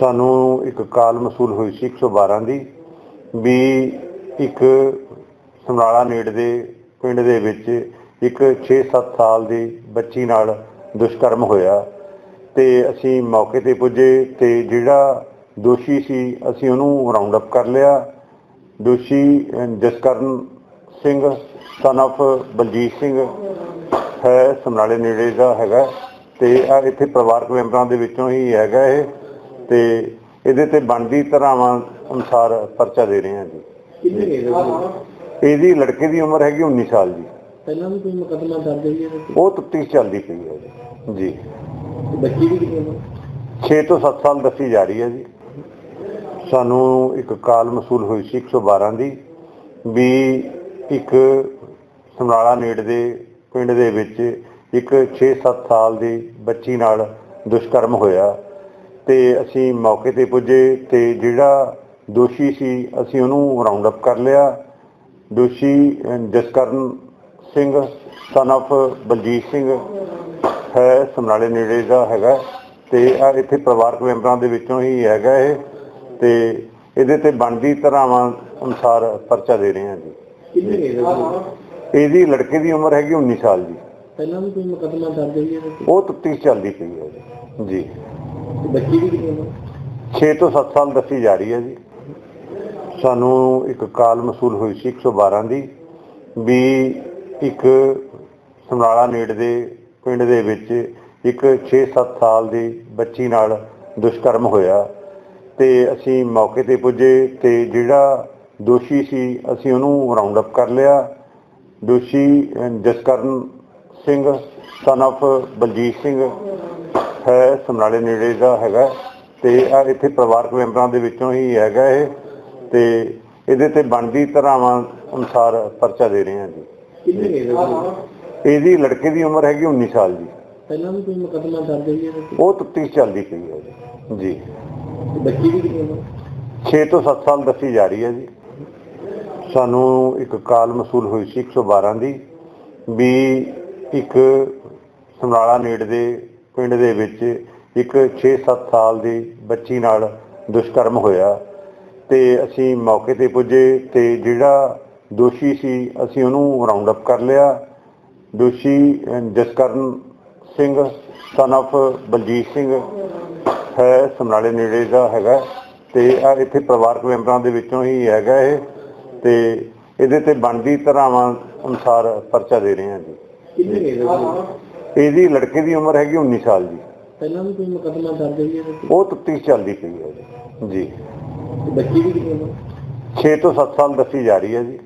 ਸਾਨੂੰ ਇੱਕ ਕਾਲ ਮਸੂਲ ਹੋਈ ਸੀ 112 ਦੀ, ਵੀ ਇੱਕ ਸਮਰਾਲਾ ਨੇੜੇ ਦੇ ਪਿੰਡ ਦੇ ਵਿੱਚ ਇੱਕ 6-7 ਸਾਲ ਦੀ ਬੱਚੀ ਨਾਲ ਦੁਸ਼ਕਰਮ ਹੋਇਆ ਤੇ ਅਸੀਂ ਮੌਕੇ ਤੇ ਪੁੱਜੇ ਤੇ ਜਿਹੜਾ ਦੋਸ਼ੀ ਸੀ ਅਸੀਂ ਉਹਨੂੰ ਰਾਉਂਡ ਅਪ ਕਰ ਲਿਆ। ਦੋਸ਼ੀ ਜਸਕਰਨ ਸਿੰਘ ਸਨ of ਬਲਜੀਤ ਸਿੰਘ ਹੈ, ਸਮਰਾਲੇ ਨੇੜੇ ਦਾ ਹੈਗਾ ਤੇ ਆ ਇੱਥੇ ਪਰਿਵਾਰਕ ਮੈਂਬਰਾਂ ਦੇ ਵਿੱਚੋਂ ਹੀ ਹੈਗਾ ਇਹ। ਤੇ ਇਹਦੇ ਤੇ ਬਣਦੀ ਧਾਰਾਵਾਂ ਅਨੁਸਾਰ ਪਰਚਾ ਦੇ ਰਹੇ ਹਾਂ ਜੀ। ਕਿੰਨੇ ਇਹਦੇ ਲੜਕੇ ਦੀ ਉਮਰ ਹੈਗੀ 19 ਸਾਲ ਜੀ। ਪਹਿਲਾਂ ਵੀ ਕੋਈ ਮੁਕੱਦਮਾ ਦਰਜ ਹੈ? ਇਹਦੇ ਤੇ? ਉਹ ਤਫਤੀਸ਼ ਚੱਲਦੀ ਪਈ ਹੈ ਜੀ। ਜੀ। ਤੇ ਬੱਚੀ ਦੀ ਕਿੰਨੀ ਉਮਰ 6 ਤੋਂ 7 ਸਾਲ ਦੱਸੀ ਜਾ ਰਹੀ ਹੈ ਜੀ। ਸਾਨੂੰ ਇੱਕ ਕਾਲ ਮਸੂਲ ਹੋਈ ਸੀ 112 ਦੀ ਵੀ ਇੱਕ ਸਮਰਾਲਾ ਨੇੜੇ ਦੇ ਪਿੰਡ ਦੇ ਵਿੱਚ ਇੱਕ 6-7 ਸਾਲ ਦੀ ਬੱਚੀ ਨਾਲ ਦੁਸ਼ਕਰਮ ਹੋਇਆ। ਤੇ ਅਸੀਂ ਮੌਕੇ ਤੇ ਪੁੱਜੇ ਤੇ ਜਿਹੜਾ ਦੋਸ਼ੀ ਸੀ ਅਸੀਂ ਉਹਨੂੰ ਰਾਉਂਡ ਅਪ ਕਰ ਲਿਆ। ਦੋਸ਼ੀ ਜਸਕਰਨ ਸਿੰਘ son of ਬਲਜੀਤ ਸਿੰਘ ਹੈ ਸਮਰਾਲੇ ਨੇੜੇ ਦਾ ਹੈਗਾ ਤੇ ਆ ਇੱਥੇ ਪਰਿਵਾਰਕ ਮੈਂਬਰਾਂ ਦੇ ਵਿੱਚੋਂ ਹੀ ਹੈਗਾ ਇਹ ਤੇ ਇਹਦੇ ਤੇ ਬਣਦੀ ਧਾਰਾਵਾਂ ਅਨੁਸਾਰ ਪਰਚਾ ਦੇ ਰਹੇ ਹਾਂ ਜੀ। ਇਹਦੇ ਲੜਕੇ ਦੀ ਉਮਰ ਹੈਗੀ 19 ਸਾਲ ਜੀ। ਪਹਿਲਾਂ ਵੀ ਕੋਈ ਮੁਕੱਦਮਾ ਦਰਜ ਹੈ ਇਹਦੇ ਤੇ? ਉਹ ਤਫਤੀਸ਼ ਚੱਲਦੀ ਪਈ ਹੈ ਜੀ। ਬੱਚੀ ਦੀ 6 ਤੋਂ 7 ਸਾਲ ਦੱਸੀ ਜਾ ਰਹੀ ਹੈ ਜੀ। ਸਾਨੂੰ ਇੱਕ ਕਾਲ ਮਸੂਲ ਹੋਈ ਸੀ 112 ਦੀ ਵੀ ਇੱਕ ਸਮਰਾਲਾ ਨੇੜੇ ਦੇ ਪਿੰਡ ਦੇ ਵਿੱਚ ਇੱਕ 6-7 ਸਾਲ ਦੀ ਬੱਚੀ ਨਾਲ ਦੁਸ਼ਕਰਮ ਹੋਇਆ ਤੇ ਅਸੀਂ ਮੌਕੇ ਤੇ ਪੁੱਜੇ ਤੇ ਜਿਹੜਾ ਦੋਸ਼ੀ ਸੀ ਅਸੀਂ ਉਹਨੂੰ ਰਾਉਂਡ ਅਪ ਕਰ ਲਿਆ। ਦੋਸ਼ੀ ਜਸਕਰਨ ਸਿੰਘ ਸਨ of ਬਲਜੀਤ ਸਿੰਘ ਹੈ ਸਮਰਾਲੇ ਨੇੜੇ ਦਾ ਹੈਗਾ ਤੇ ਆ ਇੱਥੇ ਪਰਿਵਾਰਕ ਮੈਂਬਰਾਂ ਦੇ ਵਿੱਚੋਂ ਹੀ ਹੈਗਾ ਇਹ ਤੇ ਇਹਦੇ ਤੇ ਬਣਦੀ ਧਾਰਾਵਾਂ ਅਨੁਸਾਰ ਪਰਚਾ ਦੇ ਰਹੇ ਹਾਂ ਜੀ। ਇਹਦੇ ਲੜਕੇ ਦੀ ਉਮਰ ਹੈਗੀ 19 ਸਾਲ ਜੀ। ਪਹਿਲਾਂ ਵੀ ਕੋਈ ਮੁਕੱਦਮਾ ਦਰਜ ਹੈ ਇਹਦੇ ਤੇ? ਉਹ ਤਫਤੀਸ਼ ਚੱਲਦੀ ਪਈ ਹੈ ਜੀ। ਬੱਚੀ ਦੀ ਕਿੰਨੀ ਉਮਰ 6 ਤੋਂ 7 ਸਾਲ ਦੱਸੀ ਜਾ ਰਹੀ ਹੈ ਜੀ। ਸਾਨੂੰ ਇੱਕ ਕਾਲ ਮਸੂਲ ਹੋਈ ਸੀ 112 ਦੀ ਵੀ ਇੱਕ ਸਮਰਾਲਾ ਨੇੜੇ ਦੇ ਪਿੰਡ ਦੇ ਵਿੱਚ ਇੱਕ 6-7 ਸਾਲ ਦੀ ਬੱਚੀ ਨਾਲ ਦੁਸ਼ਕਰਮ ਹੋਇਆ ਤੇ ਅਸੀਂ ਮੌਕੇ ਤੇ ਪੁੱਜੇ ਤੇ ਜਿਹੜਾ ਦੋਸ਼ੀ ਸੀ, ਅਸੀਂ ਉਹਨੂੰ ਰਾਉਂਡ ਅਪ ਕਰ ਲਿਆ। ਦੋਸ਼ੀ ਜਸਕਰਨ ਸਿੰਘ, son of ਬਲਜੀਤ ਸਿੰਘ ਹੈ, ਸਮਰਾਲੇ ਨੇੜੇ ਦਾ ਹੈਗਾ ਤੇ ਆ ਇੱਥੇ ਪਰਿਵਾਰਕ ਮੈਂਬਰਾਂ ਦੇ ਵਿੱਚੋਂ ਹੀ ਹੈਗਾ ਇਹ ਤੇ ਇਹਦੇ ਤੇ ਬਣਦੀ ਧਾਰਾਵਾਂ ਅਨੁਸਾਰ ਪਰਚਾ ਦੇ ਰਹੇ ਹਾਂ ਜੀ। ਇਹਦੇ ਲੜਕੇ ਦੀ ਉਮਰ ਹੈਗੀ 19 ਸਾਲ ਜੀ। ਪਹਿਲਾਂ ਵੀ ਕੋਈ ਮੁਕੱਦਮਾ ਦਰਜ ਹੈ ਇਹਦੇ ਤੇ? ਉਹ ਤਫਤੀਸ਼ ਚੱਲਦੀ ਪਈ ਹੈ ਜੀ। ਬੱਚੀ ਦੀ ਕਿੰਨੀ ਉਮਰ 6 ਤੋਂ 7 ਸਾਲ ਦੱਸੀ ਜਾ ਰਹੀ ਹੈ ਜੀ।